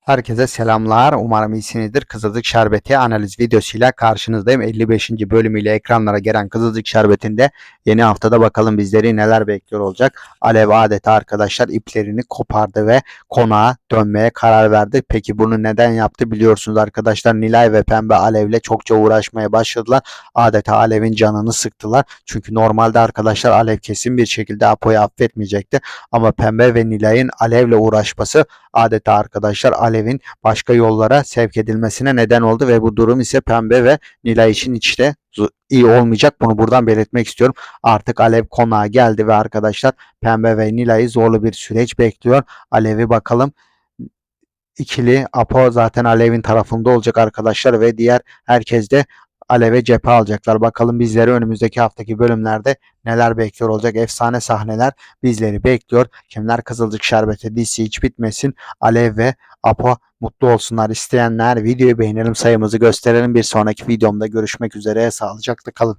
Herkese selamlar. Umarım iyisinizdir. Kızılcık Şerbeti analiz videosuyla karşınızdayım. 55. bölümüyle ekranlara gelen Kızılcık Şerbeti'nde yeni haftada bakalım bizleri neler bekliyor olacak. Alev adeta arkadaşlar iplerini kopardı ve konağa dönmeye karar verdi. Peki bunu neden yaptı biliyorsunuz arkadaşlar. Nilay ve Pembe Alev'le çokça uğraşmaya başladılar. Adeta Alev'in canını sıktılar. Çünkü normalde arkadaşlar Alev kesin bir şekilde Apo'yu affetmeyecekti. Ama Pembe ve Nilay'ın Alev'le uğraşması adeta arkadaşlar Alev'in başka yollara sevk edilmesine neden oldu ve bu durum ise Pembe ve Nilay için zu- iyi olmayacak. Bunu buradan belirtmek istiyorum. Artık Alev konağa geldi ve arkadaşlar Pembe ve Nilay'ı zorlu bir süreç bekliyor. Alev'i bakalım ikili Apo zaten Alev'in tarafında olacak arkadaşlar ve diğer herkes de Alev'e cephe alacaklar. Bakalım bizleri önümüzdeki haftaki bölümlerde neler bekliyor olacak. Efsane sahneler bizleri bekliyor. Kimler Kızılcık Şerbeti dizisi hiç bitmesin. Alev ve Apo mutlu olsunlar isteyenler videoyu beğenelim sayımızı gösterelim. Bir sonraki videomda görüşmek üzere. Sağlıcakla kalın.